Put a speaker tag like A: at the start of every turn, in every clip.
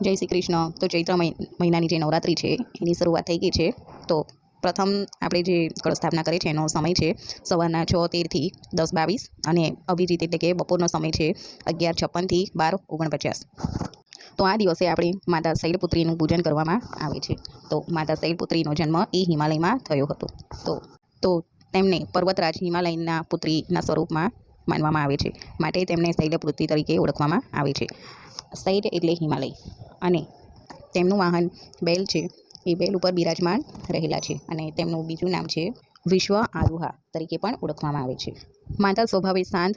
A: જય શ્રી કૃષ્ણ. તો ચૈત્ર મહિ- મહિનાની જે નવરાત્રિ છે, એની શરૂઆત થઈ ગઈ છે. તો પ્રથમ આપણે જે કળશ સ્થાપના કરીએ છીએ એનો સમય છે સવારના છ તેરથી દસ બાવીસ અને અભિજીત એટલે કે બપોરનો સમય છે અગિયાર છપ્પનથી બાર ઓગણપચાસ. તો આ દિવસે આપણે માતા શૈલપુત્રીનું પૂજન કરવામાં આવે છે. તો માતા શૈલપુત્રીનો જન્મ એ હિમાલયમાં થયો હતો. તો તો તેમને પર્વતરાજ હિમાલયના પુત્રીના સ્વરૂપમાં માનવામાં આવે છે. માટે તેમને શૈલપુત્રી તરીકે ઓળખવામાં આવે છે. શૈલ એટલે હિમાલય. અને તેમનું વાહન બેલ છે. એ બેલ ઉપર બિરાજમાન રહેલા છે અને તેમનું બીજું નામ છે વિશ્વ આરુહા તરીકે પણ ઓળખવામાં આવે છે. માતા સ્વભાવે શાંત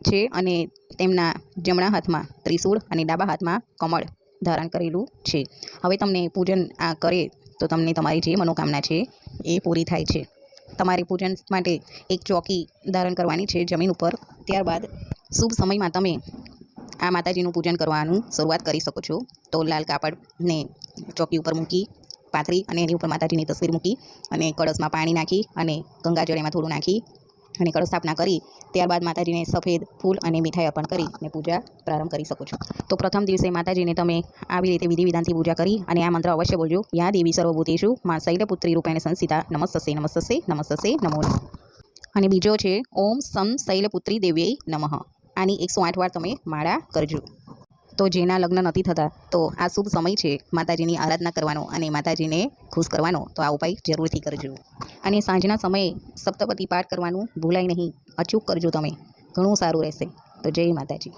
A: છે અને તેમના જમણા હાથમાં ત્રિશૂળ અને ડાબા હાથમાં કમળ ધારણ કરેલું છે. હવે તમને પૂજન આ કરે તો તમને તમારી જે મનોકામના છે એ પૂરી થાય છે. તમારે પૂજન માટે એક ચોકી ધારણ કરવાની છે જમીન ઉપર. ત્યારબાદ શુભ સમયમાં તમે આ માતાજીનું પૂજન કરવાનું શરૂઆત કરી શકો છો. તો લાલ કાપડને ચોકી ઉપર મૂકી, પાથરી અને એની ઉપર માતાજીની તસવીર મૂકી અને કળશમાં પાણી નાખી અને ગંગાજળ એમાં થોડું નાખી અને કળશ સ્થાપના કરી. ત્યારબાદ માતાજીને સફેદ ફૂલ અને મીઠાઈ અર્પણ કરી અને પૂજા પ્રારંભ કરી શકો છો. તો પ્રથમ દિવસે માતાજીને તમે આવી રીતે વિધિ વિધાનથી પૂજા કરી અને આ મંત્ર અવશ્ય બોલજો. યા દેવી સર્વભૂતેશુ માં શૈલપુત્રી રૂપેણ સંસ્થિતા નમસ્તસે નમસ્તસે નમસ્તસે નમો અને બીજો છે, ઓમ સમ શૈલપુત્રી દેવ્યય નમઃ. આની એકસો આઠ વાર તમે માળા કરજો. તો જેના લગ્ન નથી થતા, તો આ શુભ સમય છે માતાજીની આરાધના કરવાનો અને માતાજીને ખુશ કરવાનો. તો આ ઉપાય જરૂરથી કરજો. અને સાંજના સમયે સપ્તપદી પાઠ કરવાનું ભૂલાય નહીં. અચૂક કરજો તમે. ઘણું સારું રહેશે. તો જય માતાજી.